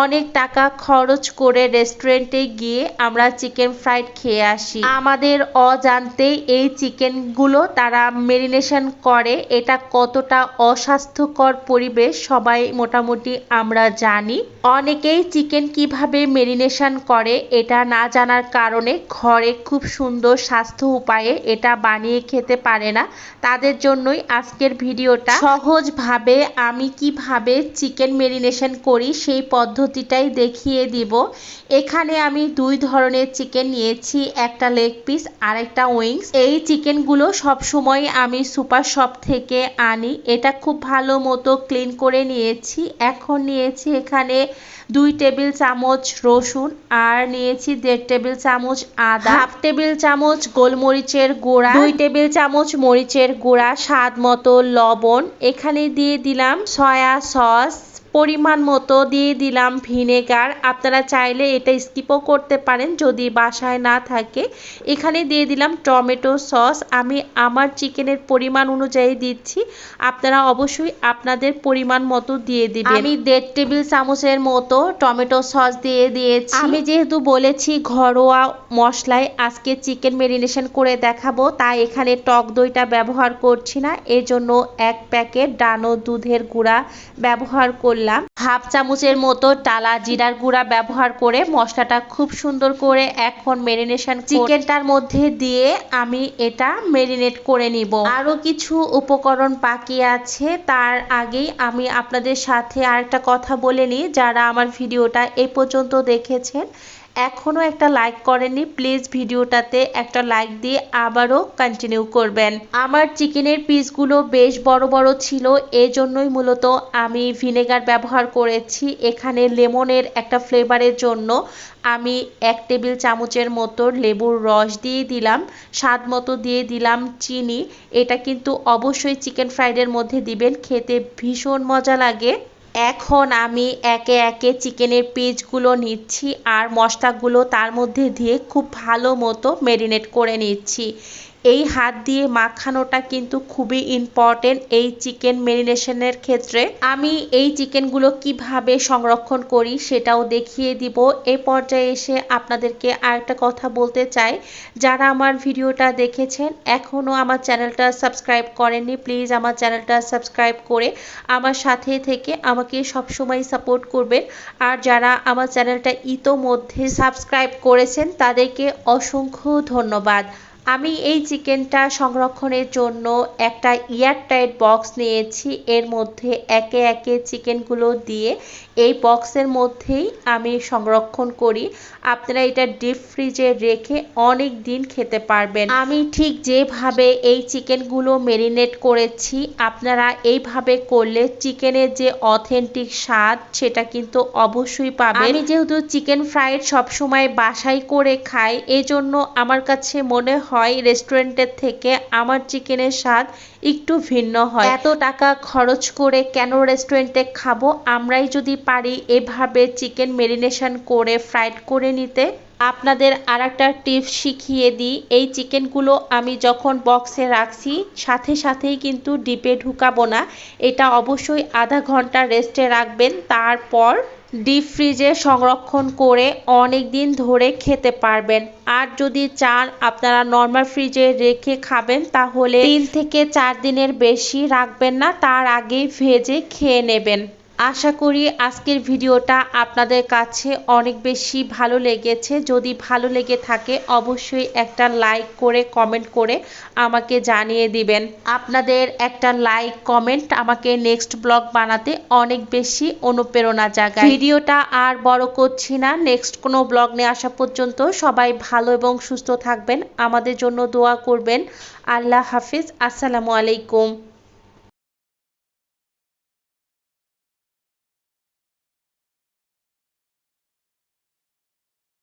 অনেক টাকা খরচ করে রেস্টুরেন্টে গিয়ে আমরা চিকেন ফ্রাইড খেয়ে আসি। আমাদের অজান্তে এই চিকেনগুলো তারা মেরিনেশন করে। এটা কতটা অস্বাস্থ্যকর পরিবেশ সবাই মোটামুটি আমরা জানি। অনেকেই চিকেন কীভাবে মেরিনেশন করে এটা না জানার কারণে ঘরে খুব সুন্দর স্বাস্থ্য উপায়ে এটা বানিয়ে খেতে পারে না। তাদের জন্যই আজকের ভিডিওটা। সহজভাবে আমি কীভাবে চিকেন মেরিনেশন করি সেই পদ্ধতিটাই দেখিয়ে দিব। এখানে আমি দুই ধরনের চিকেন নিয়েছি একটা লেগ পিস আর একটা উইংস এই চিকেনগুলো সবসময় আমি সুপার শপ থেকে আনি। এটা খুব ভালো মতো ক্লিন করে নিয়েছি। এখন নিয়েছি এখানে দুই টেবিল চামচ রসুন আর নিয়েছি দেড় টেবিল চামচ আদা। হাফ টেবিল চামচ গোলমরিচের গুঁড়া। দুই টেবিল চামচ মরিচের গুঁড়া স্বাদ মতো লবণ। এখানে দিয়ে দিলাম সয়া সস। পরিমাণ মতো দিয়ে দিলাম ভিনেগার। আপনারা চাইলে এটা স্কিপও করতে পারেন যদি বাসায় না থাকে। এখানে দিয়ে দিলাম টমেটো সস। আমি আমার চিকেনের পরিমাণ অনুযায়ী দিচ্ছি। আপনারা অবশ্যই আপনাদের পরিমাণ মতো দিয়ে দিবেন। আমি দেড় টেবিল চামচের মতো টমেটো সস দিয়ে দিয়েছি। আমি যেহেতু বলেছি ঘরোয়া মশলায় আজকে চিকেন মেরিনেশন করে দেখাবো তাই এখানে টক দইটা ব্যবহার করছি না। এজন্য এক প্যাকেট ডানো দুধের গুঁড়া ব্যবহার করলাম। করলাম। হাফ চামচের মতো টালা জিরার গুঁড়া ব্যবহার করে মশলাটা খুব সুন্দর করে এখন মেরিনেশন চিকেনটার মধ্যে দিয়ে আমি এটা মেরিনেট করে নিব। আরও কিছু উপকরণ বাকি আছে, তার আগেই আমি আপনাদের সাথে আরেকটা কথা বলে নিই। যারা আমার ভিডিওটা এই পর্যন্ত দেখেছেন এখনও একটা লাইক করেননি প্লিজ ভিডিওটাতে একটা লাইক দিয়ে আবারও কন্টিনিউ করবেন। আমার চিকেনের পিসগুলো বেশ বড় বড় ছিল, এজন্যই মূলত আমি ভিনেগার ব্যবহার করেছি। এখানে লেমনের একটা ফ্লেভারের জন্য আমি এক টেবিল চামচের মতো লেবুর রস দিয়ে দিলাম, স্বাদ মতো দিয়ে দিলাম চিনি। এটা কিন্তু অবশ্যই চিকেন ফ্রাইডের মধ্যে দিবেন, খেতে ভীষণ মজা লাগে। এখন আমি একে একে চিকেনের পিসগুলো নিচ্ছি আর মশলাগুলো তার মধ্যে দিয়ে খুব ভালো মতো মেরিনেট করে নিচ্ছি। এই হাত দিয়ে মাখানোটা কিন্তু খুবই ইম্পর্টেন্ট এই চিকেন মেরিনেশনের ক্ষেত্রে। আমি এই চিকেনগুলো কীভাবে সংরক্ষণ করি সেটাও দেখিয়ে দিব। এ পর্যায়ে এসে আপনাদেরকে আরেকটা কথা বলতে চাই। যারা আমার ভিডিওটা দেখেছেন এখনও আমার চ্যানেলটা সাবস্ক্রাইব করেননি প্লিজ আমার চ্যানেলটা সাবস্ক্রাইব করে আমার সাথে থেকে আমাকে সবসময় সাপোর্ট করবেন। আর যারা আমার চ্যানেলটা ইতোমধ্যে সাবস্ক্রাইব করেছেন, তাদেরকে অসংখ্য ধন্যবাদ। আমি এই চিকেনটা সংরক্ষণের জন্য একটা এয়ারটাইট বক্স নিয়েছি। এর মধ্যে একে একে চিকেনগুলো দিয়ে এই বক্সের মধ্যেই আমি সংরক্ষণ করি। আপনারা এটা ডিপ ফ্রিজে রেখে অনেক দিন খেতে পারবেন। আমি ঠিক যেভাবে এই চিকেনগুলো মেরিনেট করেছি, আপনারা এইভাবে করলে চিকেনের যে অথেন্টিক স্বাদ সেটা কিন্তু অবশ্যই পাবেন। আমি যেহেতু চিকেন ফ্রাইড সবসময় বাসাই করে খাই, এজন্য আমার কাছে মনে হয় রেস্টুরেন্টের থেকে, আমার চিকেনের স্বাদ একটু ভিন্ন হয়। এত টাকা খরচ করে কেন রেস্টুরেন্টে খাব? আমরাই যদি পারি এভাবে চিকেন মেরিনেশন করে, ফ্রাইড করে নিতে। আপনাদের আর একটা টিপস শিখিয়ে দিই, এই চিকেনগুলো আমি যখন বক্সে রাখছি, সাথে সাথেই কিন্তু ডিপে ঢুকাবো না। এটা অবশ্যই আধা ঘণ্টা রেস্টে রাখবেন, তারপর ডিপ ফ্রিজে সংরক্ষণ করে অনেক দিন ধরে খেতে পারবেন। আর যদি চান আপনারা নর্মাল ফ্রিজে রেখে খাবেন, তাহলে তিন থেকে চার দিনের বেশি রাখবেন না, তার আগেই ভেজে খেয়ে নেবেন। আশা করি আজকের ভিডিওটা আপনাদের কাছে অনেক বেশি ভালো লেগেছে। যদি ভালো লেগে থাকে, অবশ্যই একটা লাইক করে, কমেন্ট করে আমাকে জানিয়ে দিবেন। আপনাদের একটা লাইক, কমেন্ট আমাকে নেক্সট ব্লগ বানাতে অনেক বেশি অনুপ্রেরণা জাগায়। ভিডিওটা আর বড় করছি না। নেক্সট কোনো ব্লগ নিয়ে আসা পর্যন্ত সবাই ভালো এবং সুস্থ থাকবেন। আমাদের জন্য দোয়া করবেন। আল্লাহ হাফিজ। আসসালামু আলাইকুম।